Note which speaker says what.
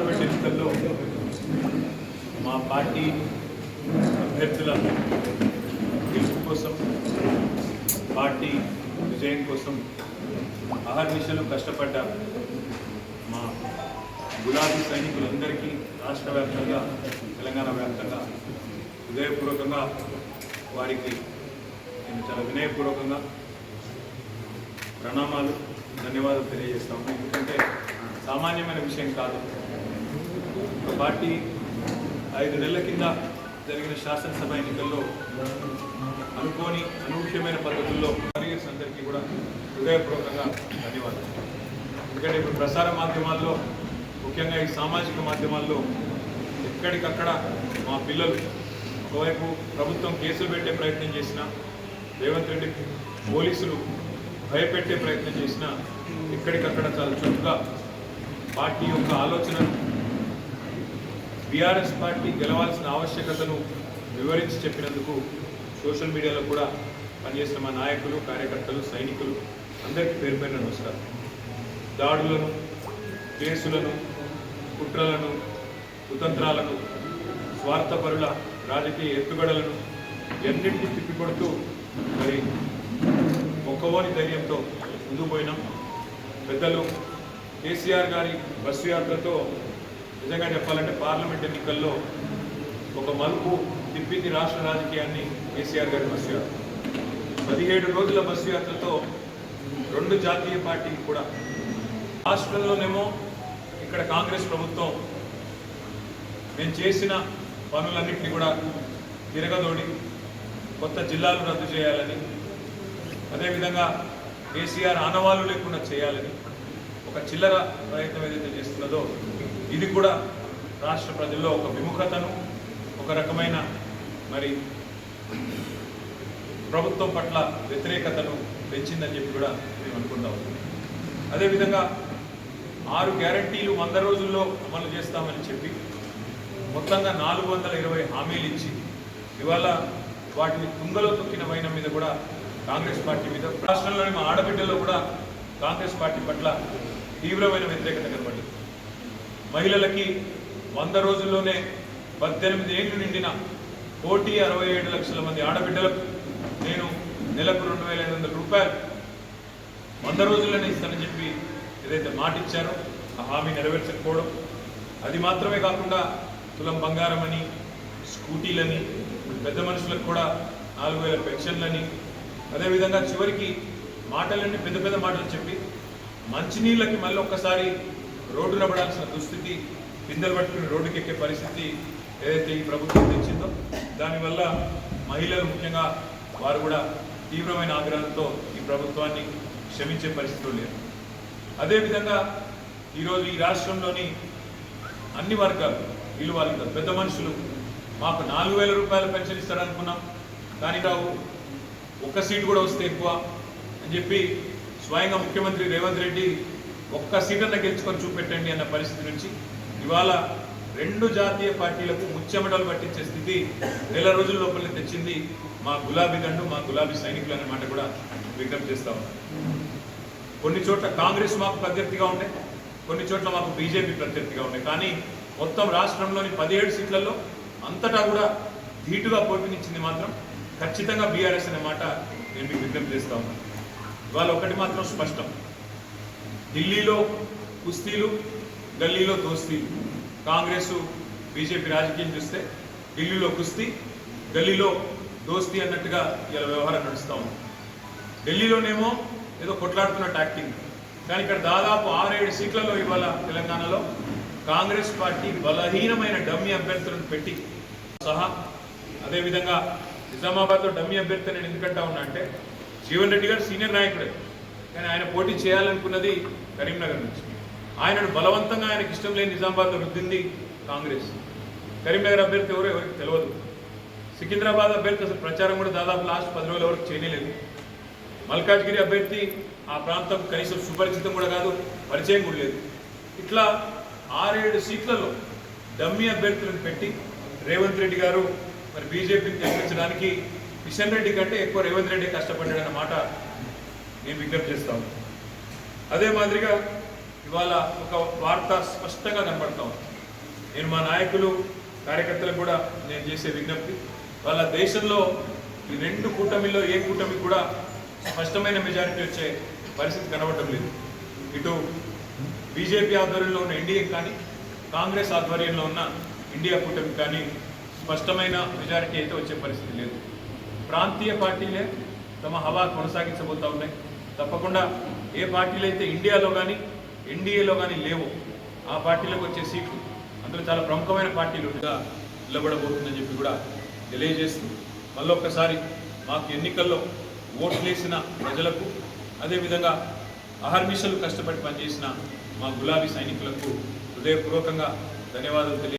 Speaker 1: ఎన్నికల్లో మా పార్టీ అభ్యర్థుల గెలుపు కోసం పార్టీ విజయం కోసం అహర్నిశలు కష్టపడ్డ మా గులాబీ సైనికులందరికీ రాష్ట్ర వ్యాప్తంగా తెలంగాణ వ్యాప్తంగా హృదయపూర్వకంగా వారికి నేను చాలా వినయపూర్వకంగా ప్రణామాలు ధన్యవాదాలు తెలియజేస్తాము ఎందుకంటే సామాన్యమైన విషయం కాదు. ఒక పార్టీ ఐదు నెలల కింద జరిగిన శాసనసభ ఎన్నికల్లో అనుకోని అనూహ్యమైన పద్ధతుల్లో వారియర్స్ అందరికీ కూడా హృదయపూర్వకంగా ధన్యవాదాలు. ఎందుకంటే ఇప్పుడు ప్రసార మాధ్యమాల్లో ముఖ్యంగా ఈ సామాజిక మాధ్యమాల్లో ఎక్కడికక్కడ మా పిల్లలు ఒకవైపు ప్రభుత్వం కేసులు పెట్టే ప్రయత్నం చేసిన రేవంత్ రెడ్డి పోలీసులు భయపెట్టే ప్రయత్నం చేసిన ఎక్కడికక్కడ చాలా చురుకుగా పార్టీ యొక్క ఆలోచనను బీఆర్ఎస్ పార్టీ గెలవాల్సిన ఆవశ్యకతను వివరించి చెప్పినందుకు సోషల్ మీడియాలో కూడా పనిచేసిన మా నాయకులు కార్యకర్తలు సైనికులు అందరికీ పేరు పేరున నమస్కారం. దాడులను కేసులను కుట్రలను కుతంత్రాలను స్వార్థపరుల రాజకీయ ఎత్తుగడలను ఎన్నింటినీ తిప్పికొడుతూ మరి మొక్కవోని ధైర్యంతో ముందుకు పోయినాం. పెద్దలు కేసీఆర్ గారి బస్సు యాత్రతో నిజంగా చెప్పాలంటే పార్లమెంట్ ఎన్నికల్లో ఒక మలుపు తిప్పింది రాష్ట్ర రాజకీయాన్ని కేసీఆర్ గారి బస్సు యాత్ర. పదిహేడు రోజుల బస్సు యాత్రతో రెండు జాతీయ పార్టీలు కూడా రాష్ట్రంలోనేమో ఇక్కడ కాంగ్రెస్ ప్రభుత్వం నేను చేసిన పనులన్నింటినీ కూడా తిరగదోడి కొత్త జిల్లాలు రద్దు చేయాలని అదేవిధంగా కేసీఆర్ ఆనవాళ్ళు లేకుండా చేయాలని ఒక చిల్లర ప్రయత్నం ఏదైతే చేస్తున్నదో ఇది కూడా రాష్ట్ర ప్రజల్లో ఒక విముఖతను ఒక రకమైన మరి ప్రభుత్వం పట్ల వ్యతిరేకతను పెంచిందని చెప్పి కూడా మేము అనుకుంటాం. అదేవిధంగా ఆరు గ్యారంటీలు వంద రోజుల్లో అమలు చేస్తామని చెప్పి మొత్తంగా నాలుగు వందల ఇరవై హామీలు ఇచ్చి ఇవాళ వాటిని తుంగలో తొక్కిన వైనం మీద కూడా కాంగ్రెస్ పార్టీ మీద రాష్ట్రంలోని మా ఆడబిడ్డలో కూడా కాంగ్రెస్ పార్టీ పట్ల తీవ్రమైన వ్యతిరేకత కనబడింది. మహిళలకి వంద రోజుల్లోనే పద్దెనిమిది ఏళ్ళు నిండిన కోటి అరవై ఏడు లక్షల మంది ఆడబిడ్డలకు నేను నెలకు రెండు వేల ఐదు వందల రూపాయలు వంద రోజుల్లోనే ఇస్తానని చెప్పి ఏదైతే మాట ఇచ్చారో ఆ హామీ నెరవేర్చకపోవడం అది మాత్రమే కాకుండా తులం బంగారం అని స్కూటీలని పెద్ద మనుషులకు కూడా నాలుగు వేల పెన్షన్లని అదేవిధంగా చివరికి మాటలన్నీ పెద్ద పెద్ద మాటలు చెప్పి మంచినీళ్ళకి మళ్ళీ ఒక్కసారి రోడ్డు పడాల్సిన దుస్థితి పిందెలు పట్టుకుని రోడ్డుకి ఎక్కే పరిస్థితి ఏదైతే ఈ ప్రభుత్వం తెచ్చిందో దానివల్ల మహిళలు ముఖ్యంగా వారు కూడా తీవ్రమైన ఆగ్రహంతో ఈ ప్రభుత్వాన్ని క్షమించే పరిస్థితులు లేరు అదేవిధంగా ఈరోజు ఈ రాష్ట్రంలోని అన్ని వర్గాలు వీళ్ళు వాళ్ళు పెద్ద మనుషులు మాకు నాలుగు వేల రూపాయల పెన్షన్ ఇస్తారనుకున్నాం. కానీ రావు ఒక్క సీటు కూడా వస్తే ఎక్కువ అని చెప్పి స్వయంగా ముఖ్యమంత్రి రేవంత్ రెడ్డి ఒక్క సీటన్న గెలుచుకొని చూపెట్టండి అన్న పరిస్థితి నుంచి ఇవాళ రెండు జాతీయ పార్టీలకు ముచ్చెమటలు పట్టించే స్థితి నెల రోజుల లోపలనే తెచ్చింది మా గులాబీ దండు మా గులాబీ సైనికులు అనే మాట కూడా విజ్ఞప్తి చేస్తా ఉన్నాం. కొన్ని చోట్ల కాంగ్రెస్ మాకు ప్రత్యర్థిగా ఉండే కొన్ని చోట్ల మాకు బీజేపీ ప్రత్యర్థిగా ఉండే కానీ మొత్తం రాష్ట్రంలోని పదిహేడు సీట్లలో అంతటా కూడా ధీటుగా పోటీనిచ్చింది మాత్రం ఖచ్చితంగా బీఆర్ఎస్ అనే మాట నేను మీకు విజ్ఞప్తి చేస్తా ఉన్నాను ఇవాళ ఒకటి మాత్రం స్పష్టం. ఢిల్లీలో కుస్తీలు గల్లీలో దోస్తీలు కాంగ్రెస్ బీజేపీ రాజకీయం చూస్తే ఢిల్లీలో కుస్తీ గల్లీలో దోస్తీ అన్నట్టుగా ఇలా వ్యవహారం నడుస్తూ ఉంది. ఢిల్లీలోనేమో ఏదో కొట్లాడుతున్న టాక్టింగ్ కానీ ఇక్కడ దాదాపు ఆరేడు సీట్లలో ఇవాళ తెలంగాణలో కాంగ్రెస్ పార్టీ బలహీనమైన డమ్మీ అభ్యర్థులను పెట్టి సహా అదేవిధంగా నిజామాబాద్లో డమ్మీ అభ్యర్థి నేను ఎందుకంటా ఉన్నా అంటే జీవన్ రెడ్డి గారు సీనియర్ నాయకుడే. కానీ ఆయన పోటీ చేయాలనుకున్నది కరీంనగర్ నుంచి. ఆయనను బలవంతంగా ఆయనకి ఇష్టం లేని నిజామాబాద్లో రుద్దింది కాంగ్రెస్. కరీంనగర్ అభ్యర్థి ఎవరో ఎవరికి తెలియదు సికింద్రాబాద్ అభ్యర్థి అసలు ప్రచారం కూడా దాదాపు లాస్ట్ పది రోజుల వరకు చేయలేదు. మల్కాజ్గిరి అభ్యర్థి ఆ ప్రాంతం కనీసం సుపరిచితం కూడా కాదు పరిచయం కూడా లేదు. ఇట్లా ఆరేడు సీట్లలో డమ్మీ అభ్యర్థులను పెట్టి రేవంత్ రెడ్డి గారు మరి బీజేపీని గెలిపించడానికి కిషన్ రెడ్డి కంటే ఎక్కువ రేవంత్ రెడ్డి కష్టపడ్డాడన్న మాట మేము విజ్ఞప్తి చేస్తాం అదే మాదిరిగా ఇవాళ ఒక వార్త స్పష్టంగా కనపడతాం నేను మా నాయకులు కార్యకర్తలకు కూడా నేను చేసే విజ్ఞప్తి వాళ్ళ దేశంలో ఈ రెండు కూటమిలో ఏ కూటమి కూడా స్పష్టమైన మెజారిటీ వచ్చే పరిస్థితి కనబడటం లేదు. ఇటు బీజేపీ ఆధ్వర్యంలో ఉన్న ఎన్డీఏ కానీ కాంగ్రెస్ ఆధ్వర్యంలో ఉన్న ఇండియా కూటమి కానీ స్పష్టమైన మెజారిటీ అయితే వచ్చే పరిస్థితి లేదు. ప్రాంతీయ పార్టీలే తమ హవా కొనసాగించబోతూ ఉన్నాయి. తప్పకుండా ఏ పార్టీలు అయితే ఇండియాలో కానీ ఎన్డీఏలో కానీ లేవో ఆ పార్టీలకు వచ్చే సీట్లు అందులో చాలా ప్రముఖమైన పార్టీలు నిలబడబోతుందని చెప్పి కూడా తెలియజేస్తూ మళ్ళొక్కసారి మాకు ఎన్నికల్లో ఓట్లేసిన ప్రజలకు అదేవిధంగా అహర్నిశలు కష్టపడి పనిచేసిన మా గులాబీ సైనికులకు హృదయపూర్వకంగా ధన్యవాదాలు తెలియ